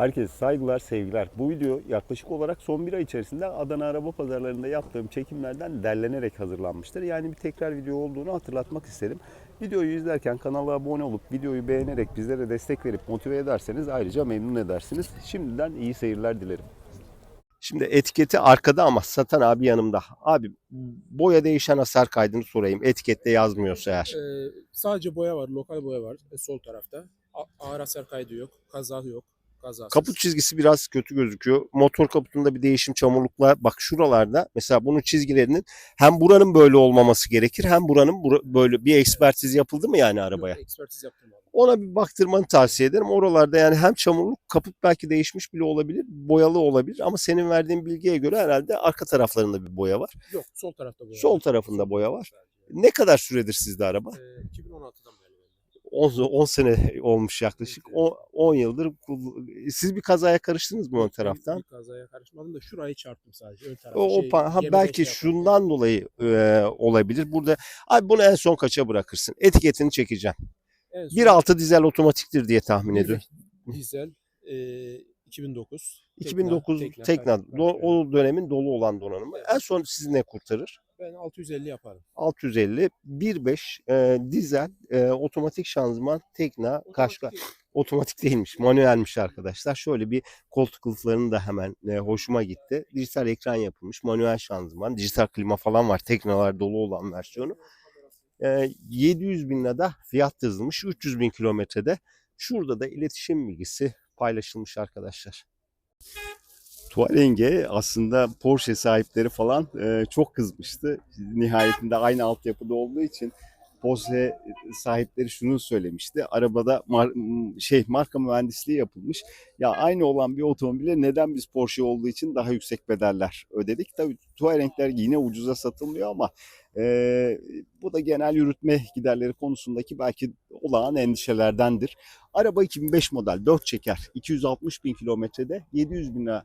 Herkese saygılar, sevgiler. Bu video yaklaşık olarak son bir ay içerisinde Adana araba pazarlarında yaptığım çekimlerden derlenerek hazırlanmıştır. Yani bir tekrar video olduğunu hatırlatmak istedim. Videoyu izlerken kanala abone olup videoyu beğenerek bizlere destek verip motive ederseniz ayrıca memnun edersiniz. Şimdiden iyi seyirler dilerim. Şimdi etiketi arkada ama satan abi yanımda. Abi boya değişen hasar kaydını sorayım. Etikette yazmıyorsa eğer. Ee, sadece boya var, lokal boya var e, sol tarafta. A- ağır hasar kaydı yok, kaza yok, kazasız. Kaput çizgisi biraz kötü gözüküyor. Motor kaputunda bir değişim çamurluklar. Bak şuralarda mesela bunun çizgilerinin hem buranın böyle olmaması gerekir hem buranın bura- böyle bir ekspertiz yapıldı mı yani Yok, arabaya? Ekspertiz yaptım abi. Ona bir baktırmanı tavsiye ederim. Oralarda yani hem çamurluk kaput belki değişmiş bile olabilir, boyalı olabilir ama senin verdiğin bilgiye göre herhalde arka taraflarında bir boya var. Yok, sol tarafta boya Sol var. tarafında boya var. Ne kadar süredir sizde araba? Ee, 2016'dan beri. 10, 10 sene olmuş yaklaşık. Evet, O- 10 yıldır. Siz bir kazaya karıştınız mı ön taraftan? Bir kazaya karışmadım da şurayı çarptım sadece. Ön tarafı O, şey, ha, belki yaptım. şundan dolayı e, olabilir. Burada abi bunu en son kaça bırakırsın? Etiketini çekeceğim. En son 1.6 dizel otomatiktir diye tahmin ediyorum. Dizel e, 2009. 2009 Tekna, Tekna, Tekna, do- Tekna. o dönemin dolu olan donanımı. En son sizi ne kurtarır? Ben 650 yaparım. 650 1.5 e, dizel e, otomatik şanzıman Tekna Kaşka Otomatik değil. otomatik değilmiş manuelmiş arkadaşlar. Şöyle bir koltuk kılıflarını da hemen e, hoşuma gitti. Dijital ekran yapılmış manuel şanzıman dijital klima falan var teknalar dolu olan versiyonu. E, 700 bin lirada fiyat yazılmış 300 bin kilometrede. Şurada da iletişim bilgisi paylaşılmış arkadaşlar. Touareg'e aslında Porsche sahipleri falan e, çok kızmıştı. Nihayetinde aynı altyapıda olduğu için Porsche sahipleri şunu söylemişti. Arabada mar- şey marka mühendisliği yapılmış. Ya aynı olan bir otomobile neden biz Porsche olduğu için daha yüksek bedeller ödedik? Tabii Touareg'ler yine ucuza satılmıyor ama e, bu da genel yürütme giderleri konusundaki belki olağan endişelerdendir. Araba 2005 model 4 çeker 260 bin kilometrede 700 bin lira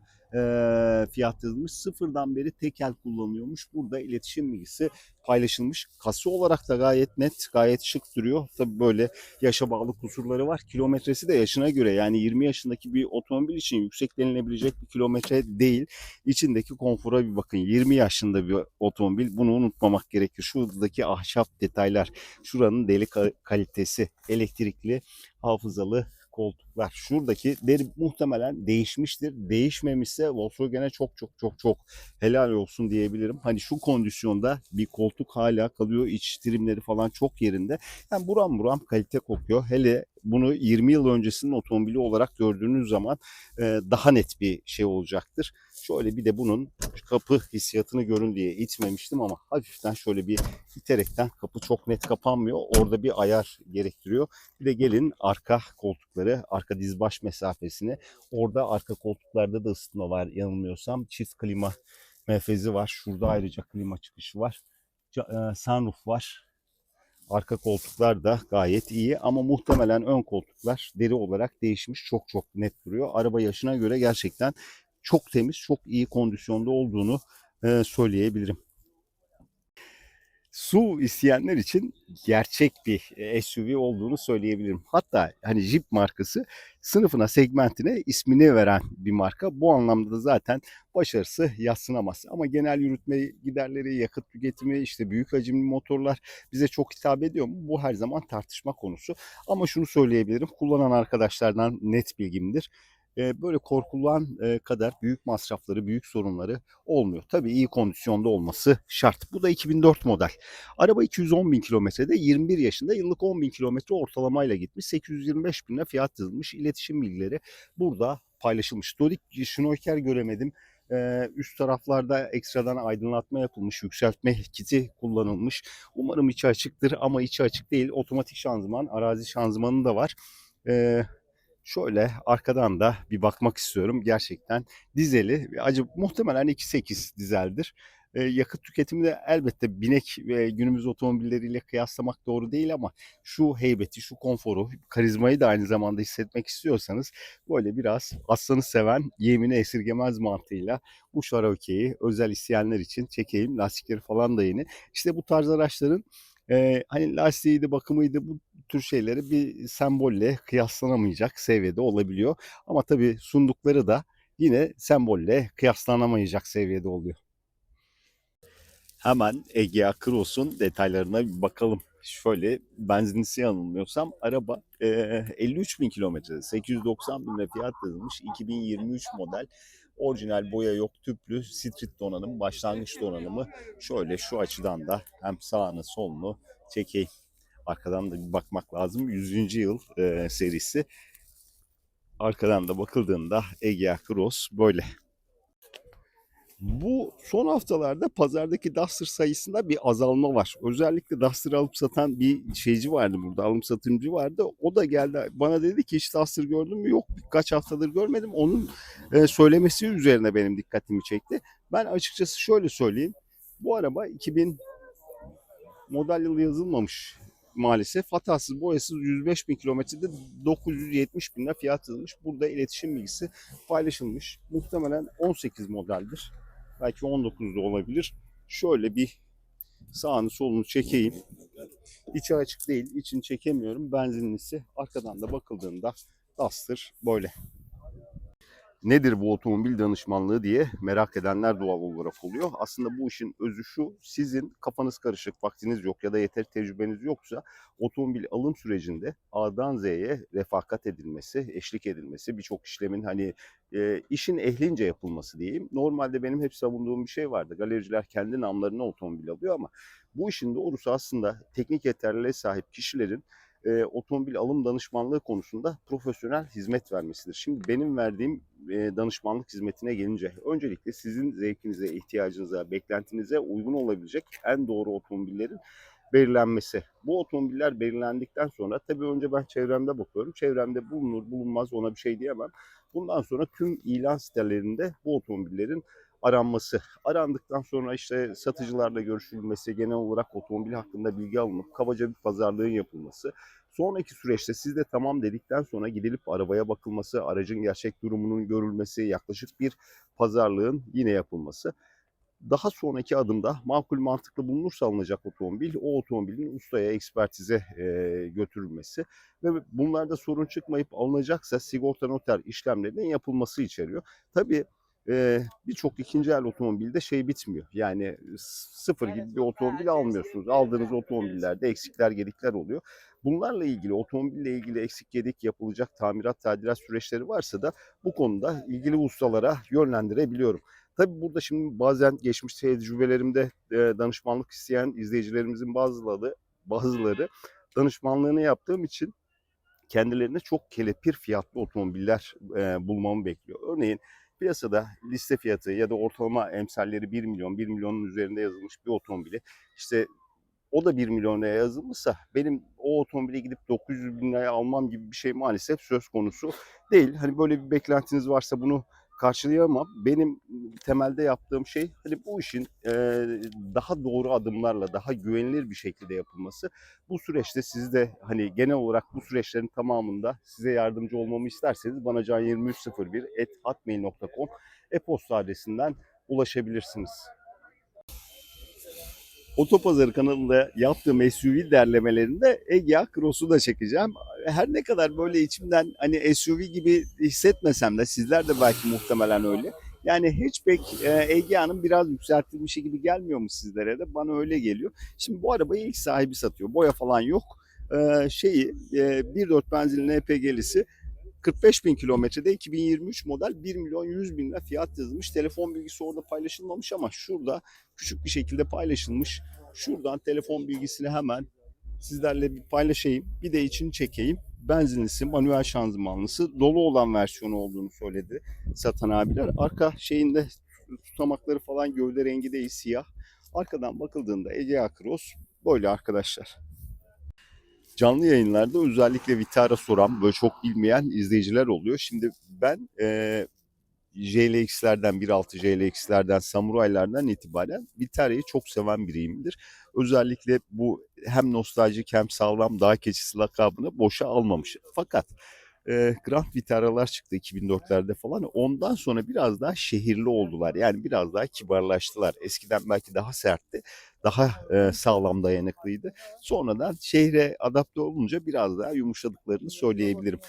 fiyat yazılmış. Sıfırdan beri tekel kullanıyormuş. Burada iletişim bilgisi paylaşılmış. Kası olarak da gayet net, gayet şık duruyor. Tabii böyle yaşa bağlı kusurları var. Kilometresi de yaşına göre yani 20 yaşındaki bir otomobil için yüksek denilebilecek bir kilometre değil. İçindeki konfora bir bakın. 20 yaşında bir otomobil. Bunu unutmamak gerekir. Şuradaki ahşap detaylar, şuranın deri ka- kalitesi, elektrikli, hafızalı koltuklar. Şuradaki deri muhtemelen değişmiştir. Değişmemişse Volkswagen'e çok çok çok çok helal olsun diyebilirim. Hani şu kondisyonda bir koltuk hala kalıyor. İç trimleri falan çok yerinde. Yani buram buram kalite kokuyor. Hele bunu 20 yıl öncesinin otomobili olarak gördüğünüz zaman e, daha net bir şey olacaktır. Şöyle bir de bunun kapı hissiyatını görün diye itmemiştim ama hafiften şöyle bir iterekten kapı çok net kapanmıyor. Orada bir ayar gerektiriyor. Bir de gelin arka koltukları, arka dizbaş mesafesini. Orada arka koltuklarda da ısıtma var yanılmıyorsam. Çift klima menfezi var. Şurada ayrıca klima çıkışı var. E, Sunroof var. Arka koltuklar da gayet iyi ama muhtemelen ön koltuklar deri olarak değişmiş. Çok çok net duruyor. Araba yaşına göre gerçekten çok temiz, çok iyi kondisyonda olduğunu söyleyebilirim. Su isteyenler için gerçek bir e, SUV olduğunu söyleyebilirim. Hatta hani Jeep markası sınıfına, segmentine ismini veren bir marka. Bu anlamda da zaten başarısı yatsınamaz. Ama genel yürütme giderleri, yakıt tüketimi, işte büyük hacimli motorlar bize çok hitap ediyor mu? Bu her zaman tartışma konusu. Ama şunu söyleyebilirim. Kullanan arkadaşlardan net bilgimdir. Böyle korkulan kadar büyük masrafları, büyük sorunları olmuyor. Tabii iyi kondisyonda olması şart. Bu da 2004 model. Araba 210 bin kilometrede 21 yaşında yıllık 10 bin kilometre ortalamayla gitmiş. 825 bin lira fiyat yazılmış. İletişim bilgileri burada paylaşılmış. Dodik Schneuker göremedim. Ee, üst taraflarda ekstradan aydınlatma yapılmış, yükseltme kiti kullanılmış. Umarım içi açıktır ama içi açık değil. Otomatik şanzıman, arazi şanzımanı da var. Ee, şöyle arkadan da bir bakmak istiyorum. Gerçekten dizeli, acı muhtemelen 2.8 dizeldir. Ee, yakıt tüketimi de elbette binek ve günümüz otomobilleriyle kıyaslamak doğru değil ama şu heybeti, şu konforu, karizmayı da aynı zamanda hissetmek istiyorsanız böyle biraz aslanı seven yemini esirgemez mantığıyla bu Cherokee özel isteyenler için çekeyim. Lastikleri falan da yeni. İşte bu tarz araçların e, hani lastiğiydi, bakımıydı bu tür şeyleri bir sembolle kıyaslanamayacak seviyede olabiliyor. Ama tabii sundukları da yine sembolle kıyaslanamayacak seviyede oluyor. Hemen Egea Cross'un detaylarına bir bakalım. Şöyle benzinlisi yanılmıyorsam araba e, 53 bin kilometrede 890 bin fiyat yazılmış 2023 model orijinal boya yok tüplü street donanım başlangıç donanımı şöyle şu açıdan da hem sağını solunu çekeyim. Arkadan da bir bakmak lazım. 100. yıl e, serisi. Arkadan da bakıldığında Egea Cross böyle. Bu son haftalarda pazardaki Duster sayısında bir azalma var. Özellikle Duster alıp satan bir şeyci vardı burada, alım satımcı vardı. O da geldi bana dedi ki hiç Duster gördün mü? Yok birkaç haftadır görmedim. Onun e, söylemesi üzerine benim dikkatimi çekti. Ben açıkçası şöyle söyleyeyim. Bu araba 2000 model yılı yazılmamış maalesef. Hatasız boyasız 105 bin kilometrede 970 bin lira fiyat yazılmış. Burada iletişim bilgisi paylaşılmış. Muhtemelen 18 modeldir. Belki 19'da olabilir. Şöyle bir sağını solunu çekeyim. İçi açık değil. içini çekemiyorum. Benzinlisi. Arkadan da bakıldığında Duster böyle. Nedir bu otomobil danışmanlığı diye merak edenler doğal olarak oluyor. Aslında bu işin özü şu. Sizin kafanız karışık, vaktiniz yok ya da yeteri tecrübeniz yoksa otomobil alım sürecinde A'dan Z'ye refakat edilmesi, eşlik edilmesi, birçok işlemin hani e, işin ehlince yapılması diyeyim. Normalde benim hep savunduğum bir şey vardı. Galericiler kendi namlarına otomobil alıyor ama bu işin doğrusu aslında teknik yeterliliğe sahip kişilerin e, otomobil alım danışmanlığı konusunda profesyonel hizmet vermesidir. Şimdi benim verdiğim e, danışmanlık hizmetine gelince öncelikle sizin zevkinize, ihtiyacınıza, beklentinize uygun olabilecek en doğru otomobillerin belirlenmesi. Bu otomobiller belirlendikten sonra tabii önce ben çevremde bakıyorum. Çevremde bulunur bulunmaz ona bir şey diyemem. Bundan sonra tüm ilan sitelerinde bu otomobillerin aranması. Arandıktan sonra işte satıcılarla görüşülmesi, genel olarak otomobil hakkında bilgi alınıp kabaca bir pazarlığın yapılması. Sonraki süreçte siz de tamam dedikten sonra gidilip arabaya bakılması, aracın gerçek durumunun görülmesi, yaklaşık bir pazarlığın yine yapılması. Daha sonraki adımda makul mantıklı bulunursa alınacak otomobil, o otomobilin ustaya, ekspertize e, götürülmesi ve bunlarda sorun çıkmayıp alınacaksa sigorta noter işlemlerinin yapılması içeriyor. Tabii e, birçok ikinci el otomobilde şey bitmiyor. Yani sıfır gibi bir otomobil almıyorsunuz. Aldığınız otomobillerde eksikler gedikler oluyor. Bunlarla ilgili otomobille ilgili eksik gedik yapılacak tamirat tadilat süreçleri varsa da bu konuda ilgili ustalara yönlendirebiliyorum. Tabii burada şimdi bazen geçmiş tecrübelerimde e, danışmanlık isteyen izleyicilerimizin bazıları bazıları danışmanlığını yaptığım için kendilerine çok kelepir fiyatlı otomobiller e, bulmamı bekliyor. Örneğin piyasada liste fiyatı ya da ortalama emsalleri 1 milyon, 1 milyonun üzerinde yazılmış bir otomobili işte o da 1 milyon liraya yazılmışsa benim o otomobile gidip 900 bin liraya almam gibi bir şey maalesef söz konusu değil. Hani böyle bir beklentiniz varsa bunu karşılayamam. Benim temelde yaptığım şey hani bu işin e, daha doğru adımlarla, daha güvenilir bir şekilde yapılması. Bu süreçte siz de hani genel olarak bu süreçlerin tamamında size yardımcı olmamı isterseniz bana can2301@hotmail.com e-posta adresinden ulaşabilirsiniz. Otopazarı kanalında yaptığım SUV derlemelerinde Egea Cross'u da çekeceğim. Her ne kadar böyle içimden hani SUV gibi hissetmesem de sizler de belki muhtemelen öyle. Yani hatchback e, Egea'nın biraz yükseltilmişi gibi gelmiyor mu sizlere de? Bana öyle geliyor. Şimdi bu arabayı ilk sahibi satıyor. Boya falan yok. Ee, şeyi e, 1.4 benzinli EPG'lisi 45 bin kilometrede 2023 model 1 milyon 100 bin lira fiyat yazılmış. Telefon bilgisi orada paylaşılmamış ama şurada küçük bir şekilde paylaşılmış. Şuradan telefon bilgisini hemen sizlerle bir paylaşayım. Bir de içini çekeyim. Benzinlisi, manuel şanzımanlısı, dolu olan versiyonu olduğunu söyledi satan abiler. Arka şeyinde tutamakları falan gövde rengi değil siyah. Arkadan bakıldığında Egea Cross böyle arkadaşlar. Canlı yayınlarda özellikle Vitara soran, böyle çok bilmeyen izleyiciler oluyor. Şimdi ben e, JLX'lerden, 1.6 JLX'lerden, Samuray'lardan itibaren Vitara'yı çok seven biriyimdir. Özellikle bu hem nostaljik hem sağlam dağ keçisi lakabını boşa almamış. Fakat e, Grand Vitara'lar çıktı 2004'lerde falan. Ondan sonra biraz daha şehirli oldular. Yani biraz daha kibarlaştılar. Eskiden belki daha sertti. daha e, sağlam dayanıklıydı. Sonradan şehre adapte olunca biraz daha yumuşadıklarını söyleyebilirim.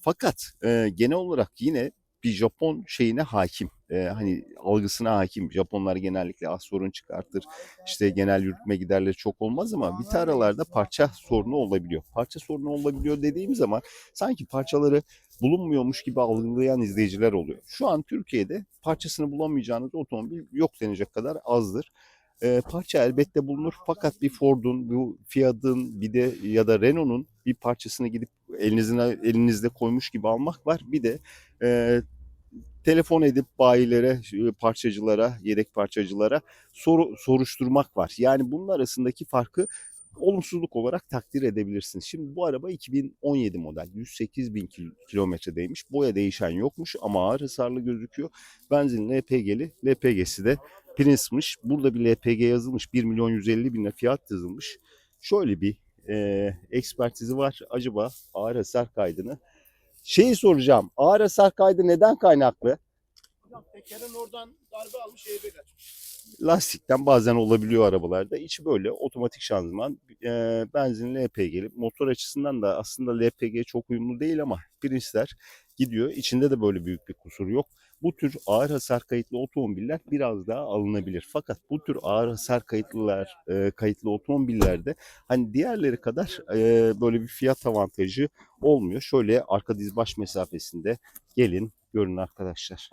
Fakat e, genel olarak yine bir Japon şeyine hakim. E, hani algısına hakim. Japonlar genellikle az sorun çıkartır. İşte genel yürütme giderleri çok olmaz ama bir aralarda parça sorunu olabiliyor. Parça sorunu olabiliyor dediğim zaman sanki parçaları bulunmuyormuş gibi algılayan izleyiciler oluyor. Şu an Türkiye'de parçasını bulamayacağınız otomobil yok denecek kadar azdır. E, parça elbette bulunur fakat bir Ford'un, bu Fiat'ın bir de ya da Renault'un bir parçasını gidip elinizin elinizde koymuş gibi almak var. Bir de e, telefon edip bayilere, e, parçacılara, yedek parçacılara soru, soruşturmak var. Yani bunun arasındaki farkı olumsuzluk olarak takdir edebilirsiniz. Şimdi bu araba 2017 model. 108 bin kil- kilometredeymiş. Boya değişen yokmuş ama ağır hasarlı gözüküyor. Benzin LPG'li. LPG'si de Prince'mış. Burada bir LPG yazılmış. 1 milyon 150 bin lira fiyat yazılmış. Şöyle bir e, ekspertizi var. Acaba ağır hasar kaydını Şeyi soracağım. Ağır hasar kaydı neden kaynaklı? Ya tekerin oradan darbe almış açmış. Lastikten bazen olabiliyor arabalarda. İçi böyle otomatik şanzıman, e, benzinli LPG'li. Motor açısından da aslında LPG çok uyumlu değil ama Prince'ler gidiyor. İçinde de böyle büyük bir kusur yok. Bu tür ağır hasar kayıtlı otomobiller biraz daha alınabilir. Fakat bu tür ağır hasar kayıtlılar, e, kayıtlı otomobillerde hani diğerleri kadar e, böyle bir fiyat avantajı olmuyor. Şöyle arka diz baş mesafesinde gelin görün arkadaşlar.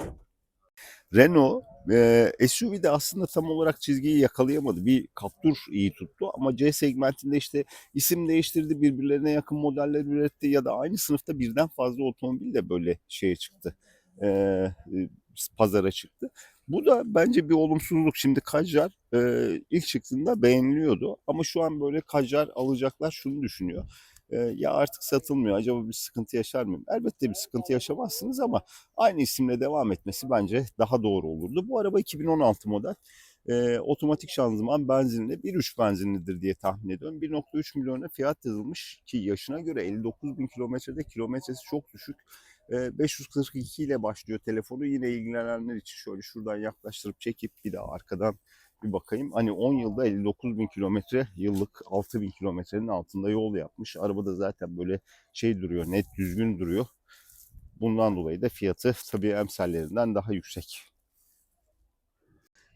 Renault e, SUV'de aslında tam olarak çizgiyi yakalayamadı. Bir Captur iyi tuttu ama C segmentinde işte isim değiştirdi, birbirlerine yakın modeller üretti ya da aynı sınıfta birden fazla otomobil de böyle şeye çıktı. E, pazara çıktı. Bu da bence bir olumsuzluk. Şimdi Kajar e, ilk çıktığında beğeniliyordu ama şu an böyle Kajar alacaklar şunu düşünüyor. E, ya artık satılmıyor. Acaba bir sıkıntı yaşar mıyım? Elbette bir sıkıntı yaşamazsınız ama aynı isimle devam etmesi bence daha doğru olurdu. Bu araba 2016 model. E, otomatik şanzıman benzinli 1.3 benzinlidir diye tahmin ediyorum. 1.3 milyona fiyat yazılmış ki yaşına göre 59 bin kilometrede kilometresi çok düşük. E, 542 ile başlıyor telefonu. Yine ilgilenenler için şöyle şuradan yaklaştırıp çekip bir daha arkadan bir bakayım. Hani 10 yılda 59 bin kilometre yıllık 6 bin kilometrenin altında yol yapmış. Araba da zaten böyle şey duruyor net düzgün duruyor. Bundan dolayı da fiyatı tabii emsallerinden daha yüksek.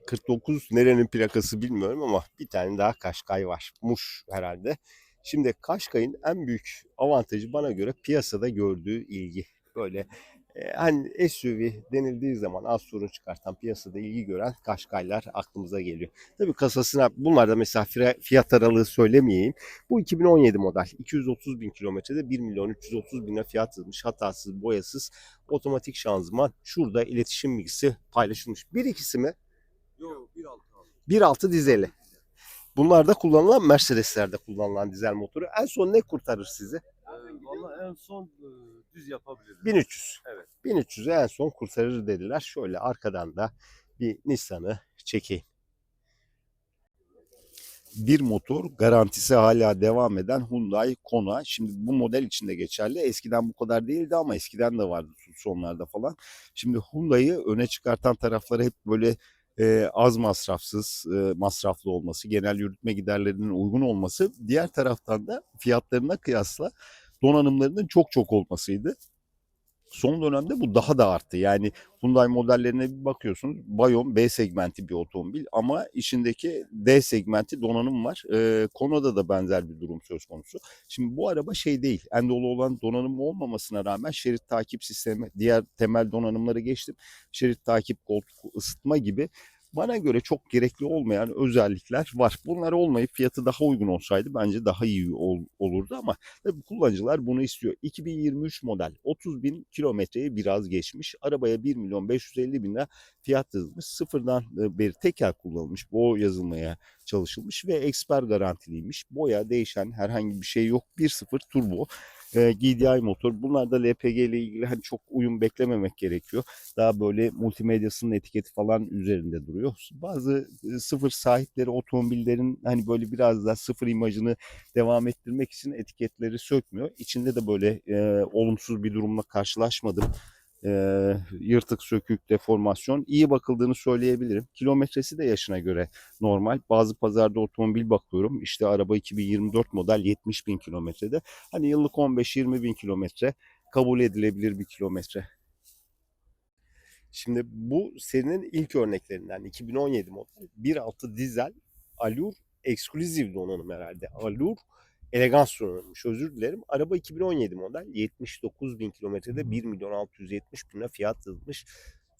49 nerenin plakası bilmiyorum ama bir tane daha Kaşkay var. Muş herhalde. Şimdi Kaşkay'ın en büyük avantajı bana göre piyasada gördüğü ilgi. Böyle e, hani SUV denildiği zaman az sorun çıkartan piyasada ilgi gören Kaşkaylar aklımıza geliyor. Tabii kasasına bunlar da mesela fiyat aralığı söylemeyeyim. Bu 2017 model. 230 bin kilometrede 1 milyon 330 bine fiyat yazılmış. Hatasız, boyasız, otomatik şanzıman. Şurada iletişim bilgisi paylaşılmış. Bir ikisi mi? Yok 1.6 abi. 1.6 dizeli. Bunlarda kullanılan Mercedes'lerde kullanılan dizel motoru. En son ne kurtarır sizi? Ee, Valla en son e, düz yapabilirim. 1300. Evet. 1300'ü en son kurtarır dediler. Şöyle arkadan da bir Nissan'ı çekeyim. Bir motor garantisi hala devam eden Hyundai Kona. Şimdi bu model içinde geçerli. Eskiden bu kadar değildi ama eskiden de vardı sonlarda falan. Şimdi Hyundai'yi öne çıkartan tarafları hep böyle e, az masrafsız, e, masraflı olması, genel yürütme giderlerinin uygun olması. Diğer taraftan da fiyatlarına kıyasla donanımlarının çok çok olmasıydı. Son dönemde bu daha da arttı. Yani Hyundai modellerine bir bakıyorsunuz. Bayon B segmenti bir otomobil ama içindeki D segmenti donanım var. Ee, Kona'da da benzer bir durum söz konusu. Şimdi bu araba şey değil. En dolu olan donanım olmamasına rağmen şerit takip sistemi, diğer temel donanımları geçtim. Şerit takip, koltuk ısıtma gibi bana göre çok gerekli olmayan özellikler var. Bunlar olmayıp fiyatı daha uygun olsaydı bence daha iyi ol- olurdu ama tabii kullanıcılar bunu istiyor. 2023 model 30 bin kilometreyi biraz geçmiş. Arabaya 1 milyon 550 bin lira fiyat yazılmış. Sıfırdan e, beri teker kullanılmış. Bu yazılmaya çalışılmış ve eksper garantiliymiş. Boya değişen herhangi bir şey yok. 1.0 turbo. E, GDI motor. Bunlarda LPG ile ilgili hani çok uyum beklememek gerekiyor daha böyle multimedyasının etiketi falan üzerinde duruyor. Bazı sıfır sahipleri otomobillerin hani böyle biraz daha sıfır imajını devam ettirmek için etiketleri sökmüyor. İçinde de böyle e, olumsuz bir durumla karşılaşmadım. E, yırtık sökük deformasyon iyi bakıldığını söyleyebilirim. Kilometresi de yaşına göre normal. Bazı pazarda otomobil bakıyorum. İşte araba 2024 model 70 bin kilometrede. Hani yıllık 15-20 bin kilometre kabul edilebilir bir kilometre. Şimdi bu serinin ilk örneklerinden 2017 model 1.6 dizel Allure Exclusive donanım herhalde. Allure Elegance donanımmış özür dilerim. Araba 2017 model 79 bin kilometrede 1 milyon 670 bine fiyat yazılmış.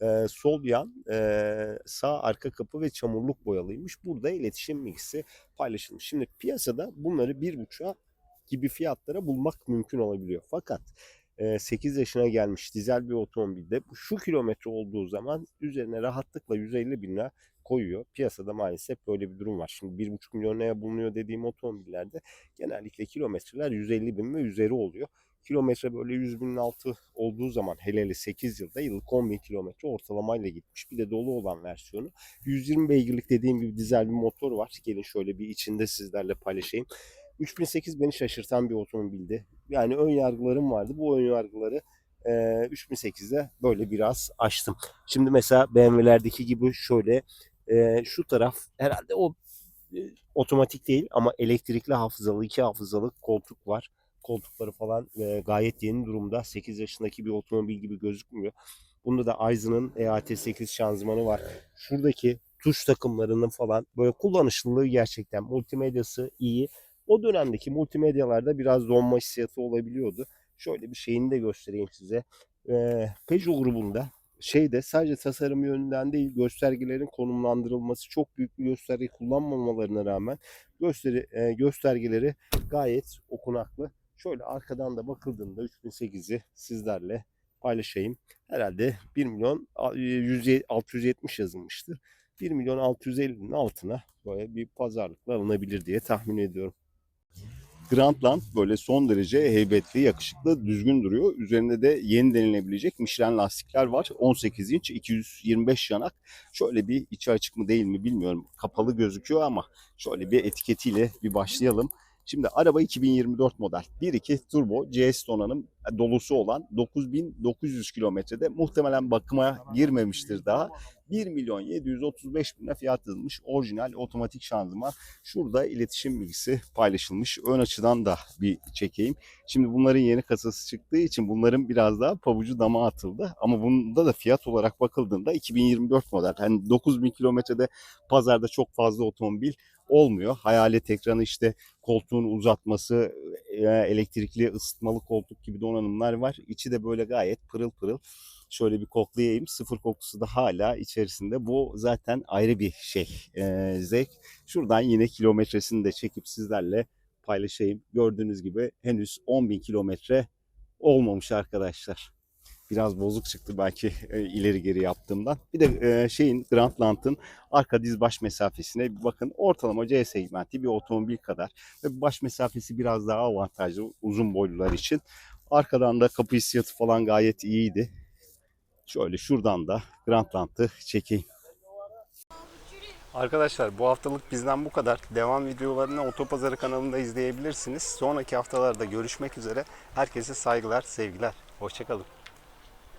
Ee, sol yan e, sağ arka kapı ve çamurluk boyalıymış. Burada iletişim bilgisi paylaşılmış. Şimdi piyasada bunları bir buçuğa gibi fiyatlara bulmak mümkün olabiliyor. Fakat 8 yaşına gelmiş dizel bir otomobilde şu kilometre olduğu zaman üzerine rahatlıkla 150 bin lira koyuyor. Piyasada maalesef böyle bir durum var. Şimdi 1,5 milyon liraya bulunuyor dediğim otomobillerde genellikle kilometreler 150 bin ve üzeri oluyor. Kilometre böyle 100 binin altı olduğu zaman hele hele 8 yılda yıllık 10 bin kilometre ortalamayla gitmiş. Bir de dolu olan versiyonu. 120 beygirlik dediğim gibi dizel bir motor var. Gelin şöyle bir içinde sizlerle paylaşayım. 3008 beni şaşırtan bir otomobildi. Yani ön yargılarım vardı. Bu ön yargıları e, 3008'de böyle biraz açtım. Şimdi mesela BMW'lerdeki gibi şöyle e, şu taraf herhalde o e, otomatik değil ama elektrikli hafızalı iki hafızalı koltuk var. Koltukları falan e, gayet yeni durumda. 8 yaşındaki bir otomobil gibi gözükmüyor. Bunda da Aizen'ın EAT8 şanzımanı var. Şuradaki tuş takımlarının falan böyle kullanışlılığı gerçekten multimedyası iyi. O dönemdeki multimedyalarda biraz donma hissiyatı olabiliyordu. Şöyle bir şeyini de göstereyim size. Ee, Peugeot grubunda şeyde sadece tasarım yönünden değil göstergelerin konumlandırılması çok büyük bir gösterge kullanmamalarına rağmen gösteri e, göstergeleri gayet okunaklı. Şöyle arkadan da bakıldığında 3008'i sizlerle paylaşayım. Herhalde 1 milyon 100 670 yazılmıştır. 1 milyon 650'nin altına böyle bir pazarlıkla alınabilir diye tahmin ediyorum. Grandland böyle son derece heybetli, yakışıklı, düzgün duruyor. Üzerinde de yeni denilebilecek Michelin lastikler var. 18 inç, 225 yanak. Şöyle bir içi açık mı değil mi bilmiyorum. Kapalı gözüküyor ama şöyle bir etiketiyle bir başlayalım. Şimdi araba 2024 model. 1.2 turbo CS donanım dolusu olan 9900 kilometrede muhtemelen bakıma girmemiştir daha. 1 milyon 735 bine fiyat yazılmış orijinal otomatik şanzıman. Şurada iletişim bilgisi paylaşılmış. Ön açıdan da bir çekeyim. Şimdi bunların yeni kasası çıktığı için bunların biraz daha pabucu dama atıldı. Ama bunda da fiyat olarak bakıldığında 2024 model. Hani 9000 kilometrede pazarda çok fazla otomobil olmuyor. Hayalet ekranı işte koltuğun uzatması, e, elektrikli ısıtmalı koltuk gibi donanımlar var. İçi de böyle gayet pırıl pırıl. Şöyle bir koklayayım. Sıfır kokusu da hala içerisinde. Bu zaten ayrı bir şey. e, zevk. Şuradan yine kilometresini de çekip sizlerle paylaşayım. Gördüğünüz gibi henüz 10.000 kilometre olmamış arkadaşlar. Biraz bozuk çıktı belki e, ileri geri yaptığımdan. Bir de e, şeyin Grandland'ın arka diz baş mesafesine bakın. Ortalama C segmenti bir otomobil kadar. Ve baş mesafesi biraz daha avantajlı uzun boylular için. Arkadan da kapı hissiyatı falan gayet iyiydi. Şöyle şuradan da Grandland'ı çekeyim. Arkadaşlar bu haftalık bizden bu kadar. Devam videolarını Otopazarı kanalında izleyebilirsiniz. Sonraki haftalarda görüşmek üzere. Herkese saygılar, sevgiler. Hoşçakalın.